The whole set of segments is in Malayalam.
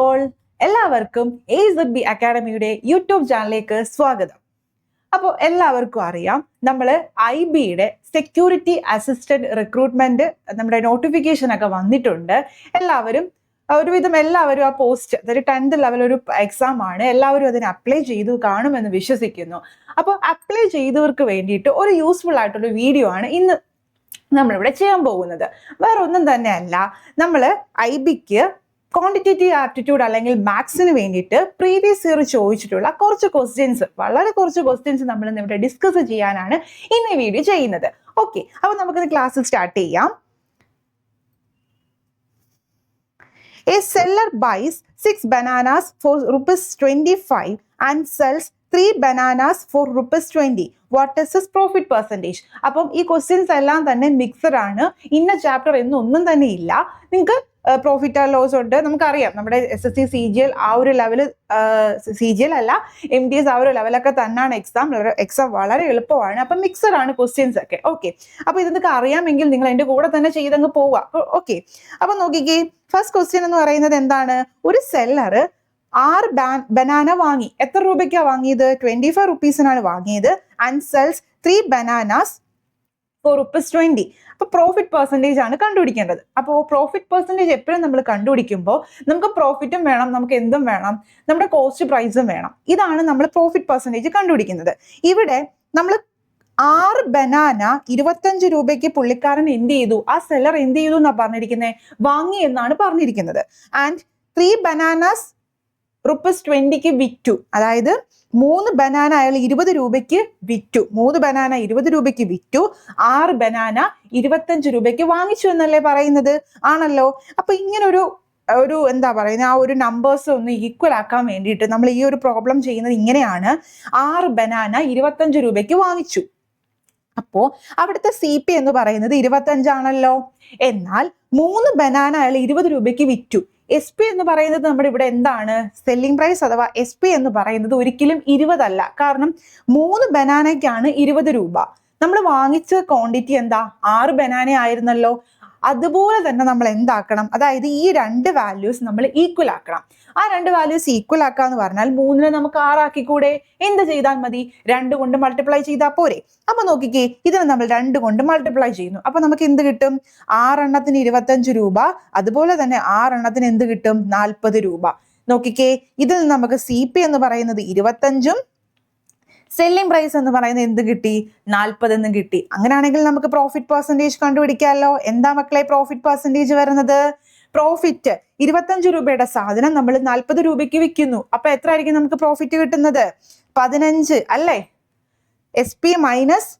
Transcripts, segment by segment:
ഓൾ എല്ലാവർക്കും എ സെഡ് ബി അക്കാഡമിയുടെ യൂട്യൂബ് ചാനലിലേക്ക് സ്വാഗതം. അപ്പോൾ എല്ലാവർക്കും അറിയാം നമ്മൾ ഐ ബിയുടെ സെക്യൂരിറ്റി അസിസ്റ്റന്റ് റിക്രൂട്ട്മെന്റ് നമ്മുടെ നോട്ടിഫിക്കേഷൻ ഒക്കെ വന്നിട്ടുണ്ട്. എല്ലാവരും ഒരുവിധം എല്ലാവരും ആ പോസ്റ്റ് അതൊരു ടെൻത്ത് ലെവൽ ഒരു എക്സാം ആണ്. എല്ലാവരും അതിന് അപ്ലൈ ചെയ്തു കാണുമെന്ന് വിശ്വസിക്കുന്നു. അപ്പോൾ അപ്ലൈ ചെയ്തവർക്ക് വേണ്ടിയിട്ട് ഒരു യൂസ്ഫുൾ ആയിട്ടുള്ള വീഡിയോ ആണ് ഇന്ന് നമ്മളിവിടെ ചെയ്യാൻ പോകുന്നത്. വേറെ ഒന്നും തന്നെയല്ല നമ്മൾ ഐ ബിക്ക് ക്വാണ്ടിറ്റേറ്റീവ് ആപ്റ്റിറ്റ്യൂഡ് അല്ലെങ്കിൽ മാത്സിന് വേണ്ടിയിട്ട് പ്രീവിയസ് ഇയർ ചോദിച്ചിട്ടുള്ള കുറച്ച് ക്വസ്റ്റ്യൻസ് വളരെ കുറച്ച് ക്വസ്റ്റ്യൻസ് നമ്മൾ ഇവിടെ ഡിസ്കസ് ചെയ്യാനാണ് ഇന്ന് വീഡിയോ ചെയ്യുന്നത്. ഓക്കെ അപ്പോൾ നമുക്ക് ക്ലാസ് സ്റ്റാർട്ട് ചെയ്യാം. A seller buys six bananas for rupees twenty five and sells three bananas for rupees twenty what is is profit percentage അപ്പം ഈ ക്വസ്റ്റ്യൻസ് എല്ലാം തന്നെ മിക്സഡ് ആണ്. ഇന്ന ചാപ്റ്റർ എന്നൊന്നും തന്നെ ഇല്ല. നിങ്ങൾക്ക് പ്രോഫിറ്റ് ആൻഡ് ലോസ് ഉണ്ട്. നമുക്കറിയാം നമ്മുടെ S S C C G L ആ ഒരു ലെവൽ സി ജി എൽ അല്ല എം ഡി എസ് ആ ഒരു ലെവലൊക്കെ തന്നെയാണ് എക്സാം എക്സാം വളരെ എളുപ്പമാണ്. അപ്പം മിക്സഡ് ആണ് ക്വസ്റ്റ്യൻസ് ഒക്കെ. ഓക്കെ അപ്പോൾ ഇതൊക്കെ അറിയാമെങ്കിൽ നിങ്ങൾ എന്റെ കൂടെ തന്നെ ചെയ്തങ്ങ് പോവുക. ഓക്കെ അപ്പം നോക്കിക്കേ ഫസ്റ്റ് ക്വസ്റ്റ്യൻ എന്ന് പറയുന്നത് എന്താണ്? ഒരു സെല്ലർ ആറ് ബനാന വാങ്ങി. എത്ര രൂപയ്ക്കാണ് വാങ്ങിയത്? ട്വന്റി ഫൈവ് റുപ്പീസിനാണ് വാങ്ങിയത്. And sells three bananas for rupees twenty അപ്പൊ പ്രോഫിറ്റ് പെർസെന്റേജ് ആണ് കണ്ടുപിടിക്കേണ്ടത്. അപ്പോൾ പ്രോഫിറ്റ് പെർസെന്റേജ് എപ്പോഴും നമ്മൾ കണ്ടുപിടിക്കുമ്പോൾ നമുക്ക് പ്രോഫിറ്റും വേണം നമുക്ക് എന്തും വേണം നമ്മുടെ കോസ്റ്റ് പ്രൈസും വേണം. ഇതാണ് നമ്മൾ പ്രോഫിറ്റ് പെർസെന്റേജ് കണ്ടുപിടിക്കുന്നത്. ഇവിടെ നമ്മൾ ആറ് ബനാന ഇരുപത്തഞ്ച് രൂപയ്ക്ക് പുള്ളിക്കാരൻ എന്ത് ചെയ്തു? ആ സെല്ലർ എന്ത് ചെയ്തു എന്നാണ് പറഞ്ഞിരിക്കുന്നത് വാങ്ങി എന്നാണ് പറഞ്ഞിരിക്കുന്നത്. ആൻഡ് ത്രീ ബനാനാസ് റുപ്പീസ് ട്വന്റിക്ക് വിറ്റു. അതായത് മൂന്ന് ബനാന അയാൾ ഇരുപത് രൂപയ്ക്ക് വിറ്റു. മൂന്ന് ബനാന ഇരുപത് രൂപയ്ക്ക് വിറ്റു. ആറ് ബനാന ഇരുപത്തഞ്ച് രൂപയ്ക്ക് വാങ്ങിച്ചു എന്നല്ലേ പറയുന്നത്? ആണല്ലോ. അപ്പൊ ഇങ്ങനൊരു ഒരു എന്താ പറയുന്നത് ആ ഒരു നമ്പേഴ്സ് ഒന്ന് ഈക്വൽ ആക്കാൻ വേണ്ടിയിട്ട് നമ്മൾ ഈ ഒരു പ്രോബ്ലം ചെയ്യുന്നത് ഇങ്ങനെയാണ്. ആറ് ബനാന ഇരുപത്തഞ്ച് രൂപയ്ക്ക് വാങ്ങിച്ചു. അപ്പോ അവിടുത്തെ സി പി എന്ന് പറയുന്നത് ഇരുപത്തഞ്ചാണല്ലോ എന്നാൽ മൂന്ന് ബനാന അയാൾ ഇരുപത് രൂപയ്ക്ക് വിറ്റു. എസ് പി എന്ന് പറയുന്നത് നമ്മുടെ ഇവിടെ എന്താണ്? സെല്ലിംഗ് പ്രൈസ് അഥവാ എസ് പി എന്ന് പറയുന്നത് ഒരിക്കലും ഇരുപതല്ല. കാരണം മൂന്ന് ബനാനയ്ക്കാണ് ഇരുപത് രൂപ. നമ്മൾ വാങ്ങിച്ച ക്വാണ്ടിറ്റി എന്താ? ആറ് ബനാന ആയിരുന്നല്ലോ. അതുപോലെ തന്നെ നമ്മൾ എന്താക്കണം? അതായത് ഈ രണ്ട് വാല്യൂസ് നമ്മൾ ഈക്വൽ ആക്കണം. ആ രണ്ട് വാല്യൂസ് ഈക്വൽ ആക്കുക എന്ന് പറഞ്ഞാൽ മൂന്നിനെ നമുക്ക് ആറാക്കിക്കൂടെ? എന്ത് ചെയ്താൽ മതി? രണ്ട് കൊണ്ട് മൾട്ടിപ്ലൈ ചെയ്താൽ പോരെ. അപ്പൊ നോക്കിക്കേ ഇതിനെ നമ്മൾ രണ്ട് കൊണ്ട് മൾട്ടിപ്ലൈ ചെയ്യുന്നു. അപ്പൊ നമുക്ക് എന്ത് കിട്ടും? ആറെണ്ണത്തിന് ഇരുപത്തഞ്ച് രൂപ അതുപോലെ തന്നെ ആറെണ്ണത്തിന് എന്ത് കിട്ടും? നാൽപ്പത് രൂപ. നോക്കിക്കേ ഇതിൽ നമുക്ക് സി പി എന്ന് പറയുന്നത് ഇരുപത്തഞ്ചും സെല്ലിംഗ് പ്രൈസ് എന്ന് പറയുന്നത് എന്ത് കിട്ടി? നാൽപ്പത് എന്ന് കിട്ടി. അങ്ങനെയാണെങ്കിൽ നമുക്ക് പ്രോഫിറ്റ് പെർസെന്റേജ് കണ്ടുപിടിക്കാമല്ലോ എന്താ മക്കളെ പ്രോഫിറ്റ് പെർസെന്റേജ് വരുന്നത്? പ്രോഫിറ്റ് ഇരുപത്തഞ്ച് രൂപയുടെ സാധനം നമ്മൾ നാൽപ്പത് രൂപയ്ക്ക് വിൽക്കുന്നു. അപ്പൊ എത്ര ആയിരിക്കും നമുക്ക് പ്രോഫിറ്റ് കിട്ടുന്നത്? പതിനഞ്ച് അല്ലേ? S P minus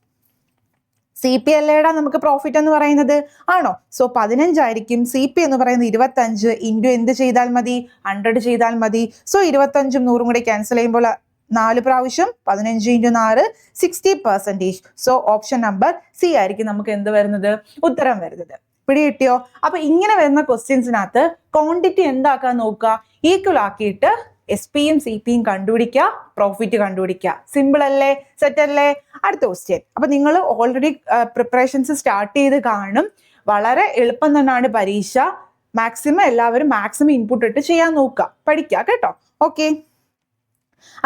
C P അല്ലേടെ നമുക്ക് പ്രോഫിറ്റ് എന്ന് പറയുന്നത് ആണോ? സോ പതിനഞ്ചായിരിക്കും സി പി എന്ന് പറയുന്നത് ഇരുപത്തഞ്ച്. ഇന്റു എന്ത് ചെയ്താൽ മതി? ഹൺഡ്രഡ് ചെയ്താൽ മതി. സോ ഇരുപത്തഞ്ചും നൂറും കൂടി ക്യാൻസൽ ചെയ്യുമ്പോൾ നാല് പ്രാവശ്യം പതിനഞ്ച് ഇന്റു നാല് sixty percentage so option number C ആയിരിക്കും നമുക്ക് എന്ത് വരുന്നത്? ഉത്തരം വരുന്നത്. പിടി കിട്ടിയോ? അപ്പൊ ഇങ്ങനെ വരുന്ന ക്വസ്റ്റ്യൻസിനകത്ത് ക്വാണ്ടിറ്റി എന്താക്കാൻ നോക്കുക? ഈക്വൽ ആക്കിയിട്ട് എസ് പിയും സി പിയും കണ്ടുപിടിക്കുക പ്രോഫിറ്റ് കണ്ടുപിടിക്കുക. സിമ്പിൾ അല്ലേ? സെറ്റ് അല്ലേ? അടുത്ത ക്വസ്റ്റ്യൻ അപ്പൊ നിങ്ങൾ ഓൾറെഡി പ്രിപ്പറേഷൻസ് സ്റ്റാർട്ട് ചെയ്ത് കാണും. വളരെ എളുപ്പം തന്നെയാണ് പരീക്ഷ. മാക്സിമം എല്ലാവരും മാക്സിമം ഇൻപുട്ട് ഇട്ട് ചെയ്യാൻ നോക്കുക. പഠിക്കുക കേട്ടോ. ഓക്കെ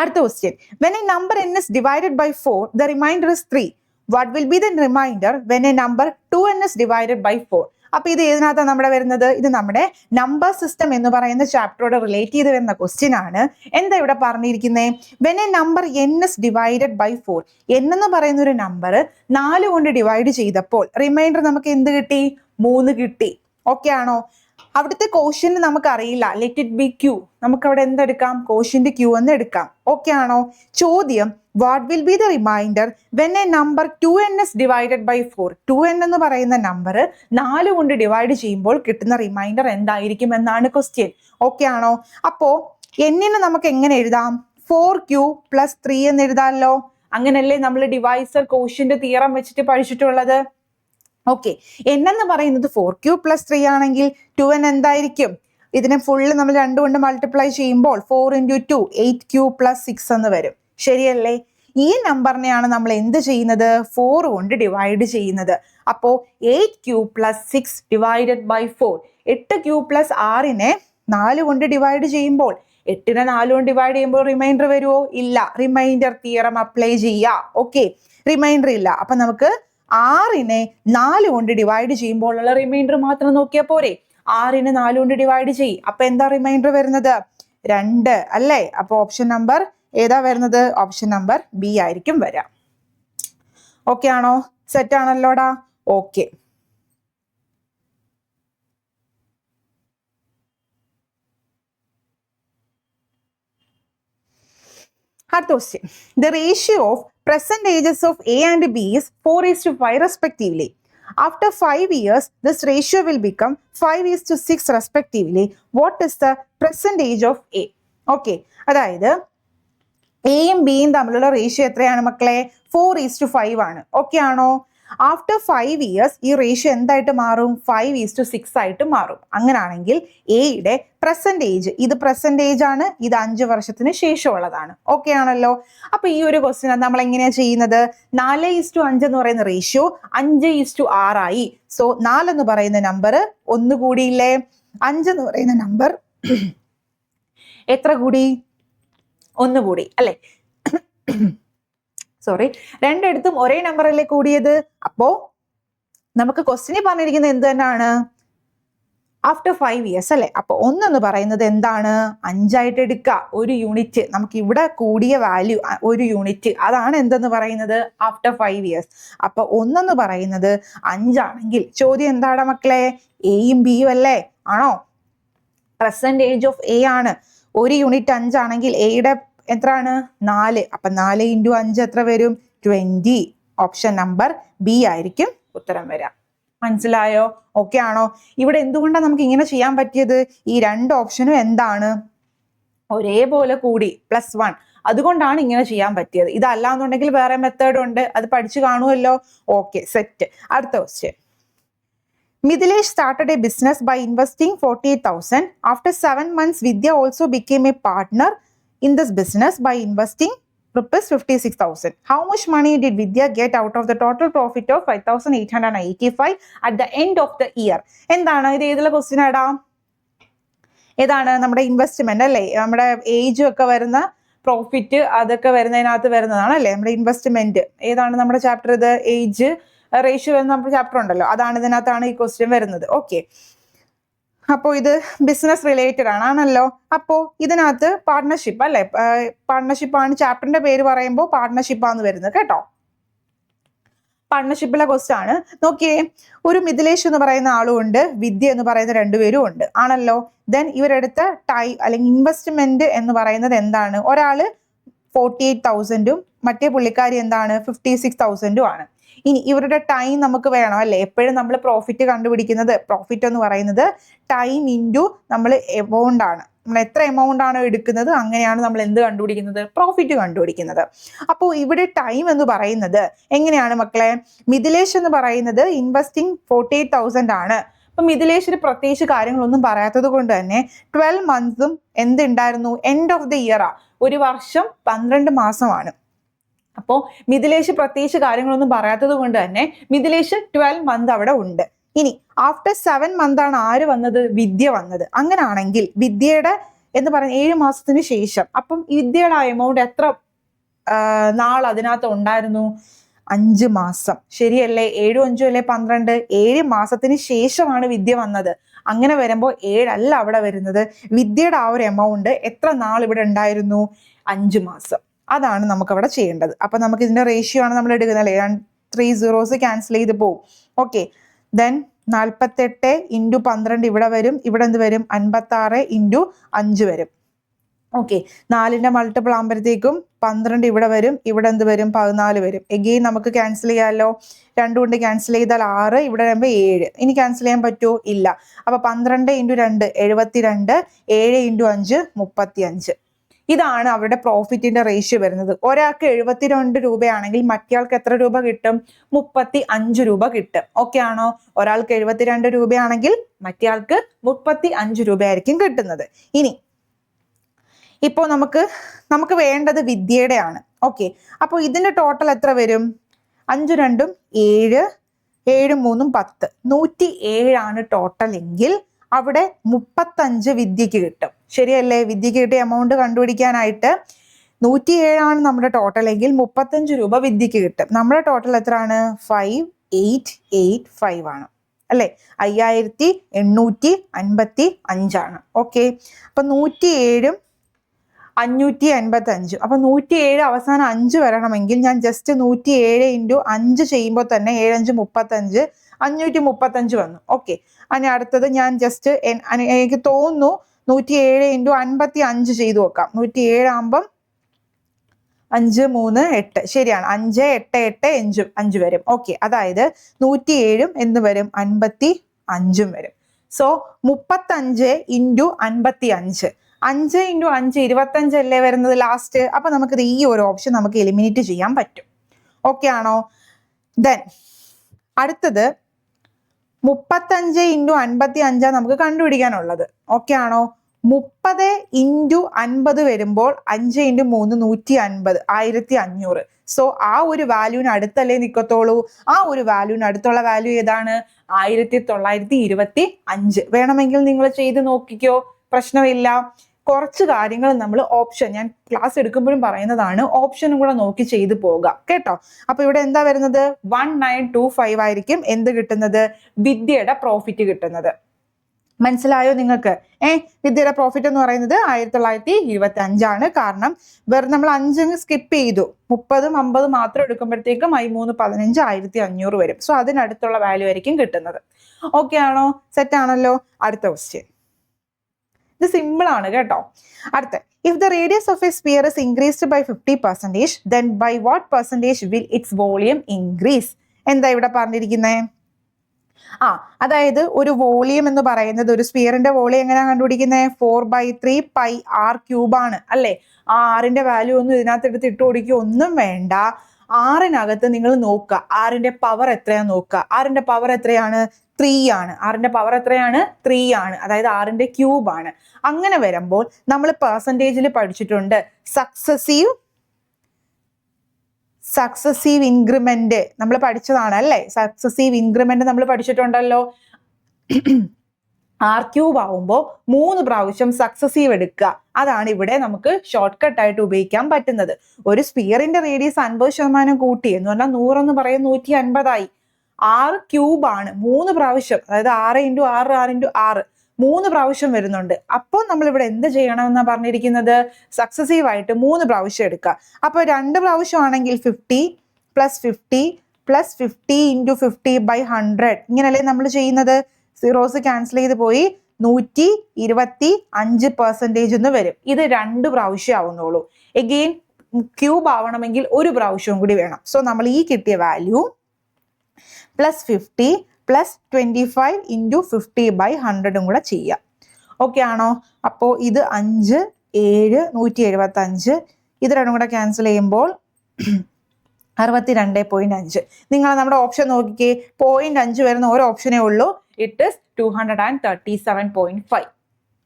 അടുത്ത question when a number N is divided by four the remainder is three what will be the remainder when a number two N is divided by four അപ്പൊ ഇത് ഏതിനകത്താണ് നമ്മുടെ വരുന്നത്? ഇത് നമ്മുടെ നമ്പർ സിസ്റ്റം എന്ന് പറയുന്ന ചാപ്റ്ററോട് റിലേറ്റ് ചെയ്ത് വരുന്ന ക്വസ്റ്റ്യൻ ആണ്. എന്താ ഇവിടെ പറഞ്ഞിരിക്കുന്നത് when a number N is divided by four N എന്ന് പറയുന്ന ഒരു നമ്പർ നാല് കൊണ്ട് ഡിവൈഡ് ചെയ്തപ്പോൾ റിമൈൻഡർ നമുക്ക് എന്ത് കിട്ടി? മൂന്ന് കിട്ടി. ഓക്കെ ആണോ? അവിടുത്തെ കോഷ്യന്റ് നമുക്ക് അറിയില്ല ലെറ്റ് ഇറ്റ് ബി ക്യൂ നമുക്ക് അവിടെ എന്തെടുക്കാം കോഷ്യന്റ് ക്യൂ എന്ന് എടുക്കാം. ഓക്കെ ആണോ? ചോദ്യം what will be the remainder when a number two N is divided by four two N എന്ന് പറയുന്ന നമ്പർ നാല് കൊണ്ട് ഡിവൈഡ് ചെയ്യുമ്പോൾ കിട്ടുന്ന റിമൈൻഡർ എന്തായിരിക്കും എന്നാണ് ക്വസ്റ്റ്യൻ ഓക്കെ ആണോ? അപ്പോ എന്നിന് നമുക്ക് എങ്ങനെ എഴുതാം? ഫോർ ക്യൂ പ്ലസ് ത്രീ എന്ന് എഴുതാമല്ലോ. അങ്ങനല്ലേ നമ്മൾ ഡിവൈസർ കോഷ്യന്റ് തീറം വെച്ചിട്ട് പഠിച്ചിട്ടുള്ളത്? ഓക്കെ എൻ എന്ന് പറയുന്നത് ഫോർ ക്യൂ പ്ലസ് ത്രീ ആണെങ്കിൽ ടു എൻ എന്തായിരിക്കും? ഇതിനെ ഫുള്ള് നമ്മൾ രണ്ടു കൊണ്ട് മൾട്ടിപ്ലൈ ചെയ്യുമ്പോൾ four into two eight Q plus six എന്ന് വരും. ശരിയല്ലേ? ഈ നമ്പറിനെയാണ് നമ്മൾ എന്ത് ചെയ്യുന്നത്? ഫോർ കൊണ്ട് ഡിവൈഡ് ചെയ്യുന്നത്. അപ്പോൾ eight Q plus six divided by four എട്ട് ക്യൂ പ്ലസ് ആറിനെ നാല് കൊണ്ട് ഡിവൈഡ് ചെയ്യുമ്പോൾ എട്ടിനെ നാല് കൊണ്ട് ഡിവൈഡ് ചെയ്യുമ്പോൾ റിമൈൻഡർ വരുമോ ഇല്ല. റിമൈൻഡർ തിയറം അപ്ലൈ ചെയ്യുക ഓക്കെ റിമൈൻഡർ ഇല്ല. അപ്പൊ നമുക്ക് ആറിനെ നാല് കൊണ്ട് ഡിവൈഡ് ചെയ്യുമ്പോൾ ഉള്ള റിമൈൻഡർ മാത്രം നോക്കിയാൽ പോരെ. ആറിനെ നാല് കൊണ്ട് ഡിവൈഡ് ചെയ്യും. അപ്പൊ എന്താ റിമൈൻഡർ വരുന്നത്? രണ്ട് അല്ലേ? അപ്പൊ ഓപ്ഷൻ നമ്പർ ഏതാ വരുന്നത്? ഓപ്ഷൻ നമ്പർ ബി ആയിരിക്കും വരാം. ഓക്കെ ആണോ? സെറ്റ് ആണല്ലോടാ? ഓക്കെ അടുത്ത question the ratio of present ages of A and B is four is to five respectively after five years this ratio will become five is to six respectively what is the present age of A okay അതായത് എയും ബിയും തമ്മിലുള്ള റേഷ്യോ എത്രയാണ് മക്കളെ? ഫോർ ഈസ് ടു ഫൈവ് ആണ്. ഓക്കെ ആണോ? ആഫ്റ്റർ ഫൈവ് ഇയേഴ്സ് ഈ റേഷ്യോ എന്തായിട്ട് മാറും? ഫൈവ് ഈസ് ടു സിക്സ് ആയിട്ട് മാറും. അങ്ങനാണെങ്കിൽ എയുടെ പ്രസന്റ് ഏജ് ഇത് പ്രസന്റ് ഏജ് ആണ് ഇത് അഞ്ച് വർഷത്തിന് ശേഷമുള്ളതാണ്. ഓക്കെ ആണല്ലോ? അപ്പൊ ഈ ഒരു ക്വസ്റ്റ്യൻ നമ്മൾ എങ്ങനെയാ ചെയ്യുന്നത്? നാല് ഈസ് ടു അഞ്ച് എന്ന് പറയുന്ന റേഷ്യോ അഞ്ച് ഈസ് ടു ആറായി സോ നാലെന്ന് പറയുന്ന നമ്പർ ഒന്ന് കൂടിയില്ലേ? അഞ്ച് എന്ന് പറയുന്ന നമ്പർ എത്ര കൂടി? ഒന്ന് കൂടി അല്ലെ? സോറി രണ്ടിടത്തും ഒരേ നമ്പറല്ലേ കൂടിയത്? അപ്പോ നമുക്ക് ക്വസ്റ്റിനെ പറഞ്ഞിരിക്കുന്നത് എന്ത് തന്നെയാണ്? ആഫ്റ്റർ ഫൈവ് ഇയേഴ്സ് അല്ലെ? അപ്പൊ ഒന്നെന്ന് പറയുന്നത് എന്താണ്? അഞ്ചായിട്ട് എടുക്കുക ഒരു യൂണിറ്റ് നമുക്ക് ഇവിടെ കൂടിയ വാല്യൂ ഒരു യൂണിറ്റ് അതാണ് എന്തെന്ന് പറയുന്നത്? ആഫ്റ്റർ ഫൈവ് ഇയേഴ്സ് അപ്പൊ ഒന്നെന്ന് പറയുന്നത് അഞ്ചാണെങ്കിൽ ചോദ്യം എന്താണ് മക്കളെ? എയും ബിയും അല്ലേ? ആണോ? പ്രസന്റ് ഏജ് ഓഫ് എ ആണ്. ഒരു യൂണിറ്റ് അഞ്ചാണെങ്കിൽ എയുടെ എത്രയാണ്? നാല്. അപ്പൊ നാല് ഇന്റു അഞ്ച് എത്ര വരും? ട്വന്റി. ഓപ്ഷൻ നമ്പർ ബി ആയിരിക്കും ഉത്തരം വരാം. മനസ്സിലായോ? ഓക്കെ ആണോ? ഇവിടെ എന്തുകൊണ്ടാണ് നമുക്ക് ഇങ്ങനെ ചെയ്യാൻ പറ്റിയത്? ഈ രണ്ട് ഓപ്ഷനും എന്താണ്? ഒരേപോലെ കൂടി പ്ലസ് വൺ. അതുകൊണ്ടാണ് ഇങ്ങനെ ചെയ്യാൻ പറ്റിയത്. ഇതല്ലാന്നുണ്ടെങ്കിൽ വേറെ മെത്തേഡ് ഉണ്ട്. അത് പഠിച്ചു കാണുമല്ലോ. ഓക്കെ സെറ്റ് അടുത്ത question Mithilesh started a business by investing 48,000. After seven months, Vidya also became a partner in this business by investing rupees 56,000. How much money did Vidya get out of the total profit of 5,885 at the end of the year? എന്താണ് ഇത് ഏതിലെ ക്വസ്റ്റ്യൻ ആടാ? ഏതാണ് നമ്മുടെ ഇൻവെസ്റ്റ്മെന്റ് അല്ലേ? നമ്മുടെ ഏജും ഒക്കെ വരുന്ന പ്രോഫിറ്റ് അതൊക്കെ വരുന്നതിനകത്ത് വരുന്നതാണ് അല്ലേ? നമ്മുടെ ഇൻവെസ്റ്റ്മെന്റ് ഏതാണ് നമ്മുടെ ചാപ്റ്റർ ഇത്? ഏജ് റേഷ്യോ എന്ന നമ്മുടെ ചാപ്റ്റർ ഉണ്ടല്ലോ. അതാണ് ഇതിനകത്താണ് ഈ ക്വസ്റ്റ്യൻ വരുന്നത്. ഓക്കെ അപ്പോൾ ഇത് ബിസിനസ് റിലേറ്റഡ് ആണ് ആണല്ലോ? അപ്പോൾ ഇതിനകത്ത് പാർട്ട്ണർഷിപ്പ് അല്ലേ? ആണ് ചാപ്റ്ററിന്റെ പേര് പറയുമ്പോൾ പാർട്ട്ണർഷിപ്പാന്ന് വരുന്നത് കേട്ടോ. പാർട്ണർഷിപ്പിലെ ക്വസ്റ്റ്യൻ ആണ്. നോക്കിയേ ഒരു മിഥിലേഷ് എന്ന് പറയുന്ന ആളും ഉണ്ട് വിദ്യ എന്ന് പറയുന്ന രണ്ടുപേരും ഉണ്ട് ആണല്ലോ? ദെൻ ഇവരെടുത്ത ടൈ അല്ലെങ്കിൽ ഇൻവെസ്റ്റ്മെന്റ് എന്ന് പറയുന്നത് എന്താണ്? ഒരാൾ ഫോർട്ടി എയ്റ്റ് തൗസൻഡും മറ്റേ പുള്ളിക്കാരി എന്താണ്? ഫിഫ്റ്റി സിക്സ് തൗസൻഡും ആണ്. ഇനി ഇവരുടെ ടൈം നമുക്ക് വേണം അല്ലേ? എപ്പോഴും നമ്മൾ പ്രോഫിറ്റ് കണ്ടുപിടിക്കുന്നത് പ്രോഫിറ്റ് എന്ന് പറയുന്നത് ടൈം ഇന്റു നമ്മൾ എമൗണ്ട് ആണ്. നമ്മൾ എത്ര എമൗണ്ട് ആണോ എടുക്കുന്നത് അങ്ങനെയാണ് നമ്മൾ എന്ത് കണ്ടുപിടിക്കുന്നത്? പ്രോഫിറ്റ് കണ്ടുപിടിക്കുന്നത്. അപ്പോൾ ഇവിടെ ടൈം എന്ന് പറയുന്നത് എങ്ങനെയാണ് മക്കളെ? മിഥിലേഷ് എന്ന് പറയുന്നത് ഇൻവെസ്റ്റിംഗ് ഫോർട്ടി എയ്റ്റ് തൗസൻഡ് ആണ്. അപ്പം മിഥിലേഷിന് പ്രത്യേകിച്ച് കാര്യങ്ങളൊന്നും പറയാത്തത് കൊണ്ട് തന്നെ ട്വൽവ് മന്ത്സും എന്തുണ്ടായിരുന്നു? എൻഡ് ഓഫ് ദി ഇയറാ ഒരു വർഷം പന്ത്രണ്ട് മാസമാണ്. അപ്പോൾ മിഥിലേഷ് പ്രത്യേകിച്ച് കാര്യങ്ങളൊന്നും പറയാത്തത് കൊണ്ട് തന്നെ മിഥിലേഷ് ട്വൽവ് മന്ത് അവിടെ ഉണ്ട്. ഇനി ആഫ്റ്റർ സെവൻ മന്ത് ആണ് ആര് വന്നത്? വിദ്യ വന്നത്. അങ്ങനാണെങ്കിൽ വിദ്യയുടെ എന്ന് പറയുന്ന ഏഴ് മാസത്തിന് ശേഷം അപ്പം വിദ്യയുടെ എമൗണ്ട് എത്ര നാൾ അതിനകത്ത് ഉണ്ടായിരുന്നു? അഞ്ച് മാസം. ശരിയല്ലേ? ഏഴും അഞ്ചും അല്ലേ? പന്ത്രണ്ട്. ഏഴ് മാസത്തിന് ശേഷമാണ് വിദ്യ വന്നത്. അങ്ങനെ വരുമ്പോൾ ഏഴല്ല അവിടെ വരുന്നത്. വിദ്യയുടെ ആ ഒരു എമൗണ്ട് എത്ര നാൾ ഇവിടെ ഉണ്ടായിരുന്നു? അഞ്ച് മാസം. അതാണ് നമുക്ക് അവിടെ ചെയ്യേണ്ടത്. അപ്പൊ നമുക്ക് ഇതിന്റെ റേഷ്യോ ആണ് നമ്മൾ എടുക്കുന്നത് അല്ലേ? ത്രീ സീറോസ് ക്യാൻസൽ ചെയ്ത് പോകും ഓക്കെ ദെൻ നാൽപ്പത്തെട്ട് ഇന്റു പന്ത്രണ്ട് ഇവിടെ വരും. ഇവിടെ എന്ത് വരും? അൻപത്തി ആറ് ഇന്റു അഞ്ച് വരും. ഓക്കെ നാലിന്റെ മൾട്ടിപ്പിൾ ആകുമ്പോഴത്തേക്കും പന്ത്രണ്ട് ഇവിടെ വരും. ഇവിടെ എന്ത് വരും? പതിനാല് വരും. എഗെയിൻ നമുക്ക് ക്യാൻസൽ ചെയ്യാമല്ലോ രണ്ടു കൊണ്ട് ക്യാൻസൽ ചെയ്താൽ ആറ് ഇവിടെ വരുമ്പോൾ ഏഴ്. ഇനി ക്യാൻസൽ ചെയ്യാൻ പറ്റുമോ ഇല്ല. അപ്പോൾ പന്ത്രണ്ട് ഇന്റു രണ്ട് എഴുപത്തി രണ്ട് ഏഴ് ഇന്റു അഞ്ച് മുപ്പത്തി അഞ്ച് ഇതാണ് അവരുടെ പ്രോഫിറ്റിന്റെ റേഷ്യോ വരുന്നത്. ഒരാൾക്ക് എഴുപത്തിരണ്ട് രൂപയാണെങ്കിൽ മറ്റേയാൾക്ക് എത്ര രൂപ കിട്ടും? മുപ്പത്തി അഞ്ച് രൂപ കിട്ടും. ഓക്കെ ആണോ? ഒരാൾക്ക് എഴുപത്തിരണ്ട് രൂപയാണെങ്കിൽ മറ്റേയാൾക്ക് മുപ്പത്തി അഞ്ച് രൂപയായിരിക്കും കിട്ടുന്നത്. ഇനി ഇപ്പോ നമുക്ക് നമുക്ക് വേണ്ടത് വിദ്യയുടെ ആണ്. ഓക്കെ അപ്പോൾ ഇതിന്റെ ടോട്ടൽ എത്ര വരും? അഞ്ചു രണ്ടും ഏഴ് ഏഴ് മൂന്നും പത്ത്. നൂറ്റി ഏഴാണ് ടോട്ടൽ എങ്കിൽ അവിടെ മുപ്പത്തഞ്ച് വിദ്യക്ക് കിട്ടും. ശരിയല്ലേ? വിദ്യക്ക് കിട്ടിയ എമൗണ്ട് കണ്ടുപിടിക്കാനായിട്ട് നൂറ്റി ഏഴാണ് നമ്മുടെ ടോട്ടൽ എങ്കിൽ മുപ്പത്തഞ്ച് രൂപ വിദ്യക്ക് കിട്ടും. നമ്മുടെ ടോട്ടൽ എത്രയാണ്? ഫൈവ് എയ്റ്റ് എയ്റ്റ് ഫൈവ് ആണ്. അല്ലേ? അയ്യായിരത്തി എണ്ണൂറ്റി അൻപത്തി അഞ്ചാണ്. ഓക്കെ അപ്പൊ നൂറ്റി ഏഴും അഞ്ഞൂറ്റി അൻപത്തി അഞ്ചും അപ്പൊ നൂറ്റി ഏഴ് അവസാനം അഞ്ച് വരണമെങ്കിൽ ഞാൻ ജസ്റ്റ് നൂറ്റി ഏഴ് ഇന്റു അഞ്ച് ചെയ്യുമ്പോൾ തന്നെ ഏഴഞ്ച് മുപ്പത്തഞ്ച് അഞ്ഞൂറ്റി മുപ്പത്തഞ്ച് വന്നു. ഓക്കെ അതിന് അടുത്തത് ഞാൻ ജസ്റ്റ് എനിക്ക് തോന്നുന്നു നൂറ്റി ഏഴ് ഇന്റു അൻപത്തി അഞ്ച് ചെയ്തു നോക്കാം നൂറ്റി ഏഴാകുമ്പം അഞ്ച് മൂന്ന് എട്ട്. ശരിയാണ്. അഞ്ച് എട്ട് എട്ട് അഞ്ചും അഞ്ച് വരും. ഓക്കെ അതായത് നൂറ്റി ഏഴും എന്ന് വരും? അൻപത്തി അഞ്ചും വരും. സോ മുപ്പത്തഞ്ച് ഇന്റു അൻപത്തി അഞ്ച്. അഞ്ച് ഇന്റു അഞ്ച് ഇരുപത്തഞ്ച് അല്ലേ വരുന്നത് ലാസ്റ്റ് അപ്പൊ നമുക്കിത് ഈ ഒരു ഓപ്ഷൻ നമുക്ക് എലിമിനേറ്റ് ചെയ്യാൻ പറ്റും. ഓക്കെ ആണോ? ദെൻ അടുത്തത് മുപ്പത്തഞ്ച് ഇന്റു അൻപത്തി അഞ്ചാണ് നമുക്ക് കണ്ടുപിടിക്കാനുള്ളത്. ഓക്കെ ആണോ? മുപ്പത് ഇന്റു അൻപത് വരുമ്പോൾ അഞ്ച് ഇന്റു മൂന്ന് നൂറ്റി അൻപത് ആയിരത്തി അഞ്ഞൂറ് സോ ആ ഒരു വാല്യൂവിന് അടുത്തല്ലേ നിൽക്കത്തുള്ളൂ ആ ഒരു വാല്യൂവിന് അടുത്തുള്ള വാല്യൂ ഏതാണ്? ആയിരത്തി തൊള്ളായിരത്തി ഇരുപത്തി അഞ്ച് വേണമെങ്കിൽ നിങ്ങൾ ചെയ്ത് നോക്കിക്കോ. പ്രശ്നമില്ല. കുറച്ച് കാര്യങ്ങൾ നമ്മൾ ഓപ്ഷൻ ഞാൻ ക്ലാസ് എടുക്കുമ്പോഴും പറയുന്നതാണ് ഓപ്ഷനും കൂടെ നോക്കി ചെയ്തു പോകാം കേട്ടോ? അപ്പൊ ഇവിടെ എന്താ വരുന്നത്? വൺ നയൻ ടു ഫൈവ് ആയിരിക്കും എന്ത് കിട്ടുന്നത്? വിദ്യയുടെ പ്രോഫിറ്റ് കിട്ടുന്നത്. മനസ്സിലായോ നിങ്ങൾക്ക്? ഏ വിദ്യയുടെ പ്രോഫിറ്റ് എന്ന് പറയുന്നത് ആയിരത്തി തൊള്ളായിരത്തി ഇരുപത്തി അഞ്ചാണ് കാരണം വെറും നമ്മൾ അഞ്ചങ്ങ് സ്കിപ്പ് ചെയ്തു. മുപ്പതും അമ്പതും മാത്രം എടുക്കുമ്പോഴത്തേക്കും മൂന്ന് പതിനഞ്ച് ആയിരത്തി അഞ്ഞൂറ് വരും. സോ അതിനടുത്തുള്ള വാല്യൂ ആയിരിക്കും കിട്ടുന്നത്. ഓക്കെ ആണോ? സെറ്റ് ആണല്ലോ? അടുത്ത ക്വസ്റ്റ്യൻ ഇത് സിമ്പിൾ ആണ് കേട്ടോ. അടുത്ത if the radius of a sphere is increased by fifty percentage then by what percentage will its volume increase എന്താ ഇവിടെ പറഞ്ഞിരിക്കുന്നത് ആ അതായത് ഒരു വോളിയം എന്ന് പറയുന്നത് ഒരു സ്പിയറിന്റെ വോളിയം എങ്ങനെയാണ് കണ്ടുപിടിക്കുന്നത് four by three pi R ക്യൂബാണ് അല്ലേ? ആ ആറിന്റെ വാല്യൂ ഒന്നും ഇതിനകത്ത് എടുത്ത് ഇട്ട് കൊടുക്കുക ഒന്നും വേണ്ട. ആറിനകത്ത് നിങ്ങൾ നോക്കുക. ആറിന്റെ പവർ എത്രയാണ് നോക്കുക. ആറിന്റെ പവർ എത്രയാണ്? ത്രീ ആണ്. ആറിന്റെ പവർ എത്രയാണ്? ത്രീ ആണ്. അതായത് ആറിന്റെ ക്യൂബ് ആണ്. അങ്ങനെ വരുമ്പോൾ നമ്മൾ പെർസെന്റേജിൽ പഠിച്ചിട്ടുണ്ട്. സക്സസീവ് സക്സസീവ് ഇൻക്രിമെന്റ് നമ്മൾ പഠിച്ചതാണ് അല്ലേ? സക്സസീവ് ഇൻക്രിമെന്റ് നമ്മൾ പഠിച്ചിട്ടുണ്ടല്ലോ. ആർ ക്യൂബ് ആവുമ്പോൾ മൂന്ന് പ്രാവശ്യം സക്സസീവ് എടുക്കുക. അതാണ് ഇവിടെ നമുക്ക് ഷോർട്ട് കട്ട് ആയിട്ട് ഉപയോഗിക്കാൻ പറ്റുന്നത്. ഒരു സ്പിയറിന്റെ റേഡിയസ് അൻപത് ശതമാനം കൂട്ടി എന്ന് പറഞ്ഞാൽ നൂറെന്ന് പറയും നൂറ്റി അൻപതായി. ആറ് ക്യൂബ് ആണ് മൂന്ന് പ്രാവശ്യം അതായത് ആറ് ഇന്റു ആറ് ആറ് ഇന്റു ആറ് മൂന്ന് പ്രാവശ്യം വരുന്നുണ്ട്. അപ്പോൾ നമ്മൾ ഇവിടെ എന്ത് ചെയ്യണമെന്നാണ് പറഞ്ഞിരിക്കുന്നത്? സക്സസീവ് ആയിട്ട് മൂന്ന് പ്രാവശ്യം എടുക്കുക. അപ്പോൾ രണ്ട് പ്രാവശ്യം ആണെങ്കിൽ fifty plus fifty plus fifty into fifty by hundred ഇങ്ങനല്ലേ നമ്മൾ ചെയ്യുന്നത്? സീറോസ് ക്യാൻസൽ ചെയ്ത് പോയി. നൂറ്റി ഇരുപത്തി അഞ്ച് പെർസെന്റേജ് എന്ന് വരും. ഇത് രണ്ട് പ്രാവശ്യം ആവുന്നുള്ളൂ. എഗെയിൻ ക്യൂബ് ആവണമെങ്കിൽ ഒരു പ്രാവശ്യവും കൂടി വേണം. സോ നമ്മൾ ഈ കിട്ടിയ value plus fifty plus twenty five into fifty by ഹൺഡ്രഡും കൂടെ ചെയ്യാം. ഓക്കെ ആണോ? അപ്പോൾ ഇത് അഞ്ച് ഏഴ് നൂറ്റി എഴുപത്തി അഞ്ച് ഇത് രണ്ടും കൂടെ ക്യാൻസൽ ചെയ്യുമ്പോൾ അറുപത്തി രണ്ട് പോയിന്റ് അഞ്ച്. നിങ്ങൾ നമ്മുടെ ഓപ്ഷൻ നോക്കിക്കേ. പോയിന്റ് അഞ്ച് വരുന്ന ഒരു ഓപ്ഷനേ ഉള്ളൂ. It is two hundred and thirty seven point five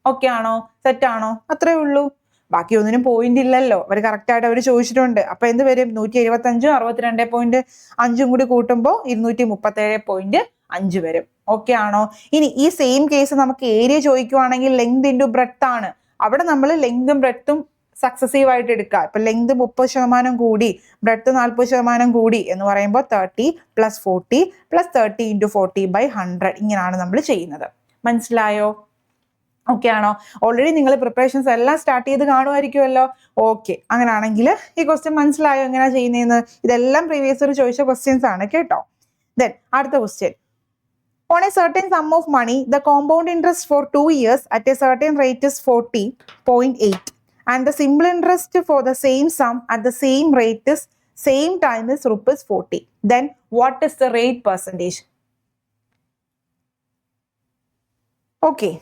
okay ആണോ? സെറ്റ് ആണോ? അത്രേ ഉള്ളൂ. ബാക്കി ഒന്നിനും പോയിന്റ് ഇല്ലല്ലോ. അവർ കറക്റ്റ് ആയിട്ട് അവർ ചോദിച്ചിട്ടുണ്ട്. അപ്പൊ എന്ത് വരും? നൂറ്റി എഴുപത്തി അഞ്ചും അറുപത്തിരണ്ട് പോയിന്റ് അഞ്ചും കൂടി കൂട്ടുമ്പോൾ ഇരുന്നൂറ്റി മുപ്പത്തി ഏഴ് പോയിന്റ് അഞ്ച് വരും. ഓക്കെ ആണോ? ഇനി ഈ സെയിം കേസ് നമുക്ക് ഏരിയ ചോദിക്കുവാണെങ്കിൽ ലെങ്ത് ഇന്റു ബ്രെഡ്ത്ത് ആണ്. അവിടെ നമ്മൾ ലെങ്തും ബ്രെഡ്ത്തും സക്സസീവ് ആയിട്ട് എടുക്കുക. ഇപ്പൊ ലെങ്ത് മുപ്പത് ശതമാനം കൂടി ബ്രെഡ്ത്ത് നാൽപ്പത് ശതമാനം കൂടി എന്ന് പറയുമ്പോൾ thirty plus forty plus thirty into forty by hundred ഇങ്ങനെയാണ് നമ്മൾ ചെയ്യുന്നത്. മനസ്സിലായോ? ഓക്കെ ആണോ? ഓൾറെഡി നിങ്ങൾ പ്രിപ്പറേഷൻസ് എല്ലാം സ്റ്റാർട്ട് ചെയ്ത് കാണുമായിരിക്കുമല്ലോ. ഓക്കെ അങ്ങനെയാണെങ്കിൽ ഈ ക്വസ്റ്റ്യൻ മനസ്സിലായോ എങ്ങനെയാണ് ചെയ്യുന്നതെന്ന് ഇതെല്ലാം പ്രീവിയസ് ഒരു ചോദിച്ച ക്വസ്റ്റ്യൻസ് ആണ് കേട്ടോ. ദെൻ അടുത്ത question on a certain sum certain sum of money, the compound interest for at years at a certain forty point 40.8 and the simple interest for the same sum at the same rate is same time is rupees 40. Then what is the rate percentage? Okay.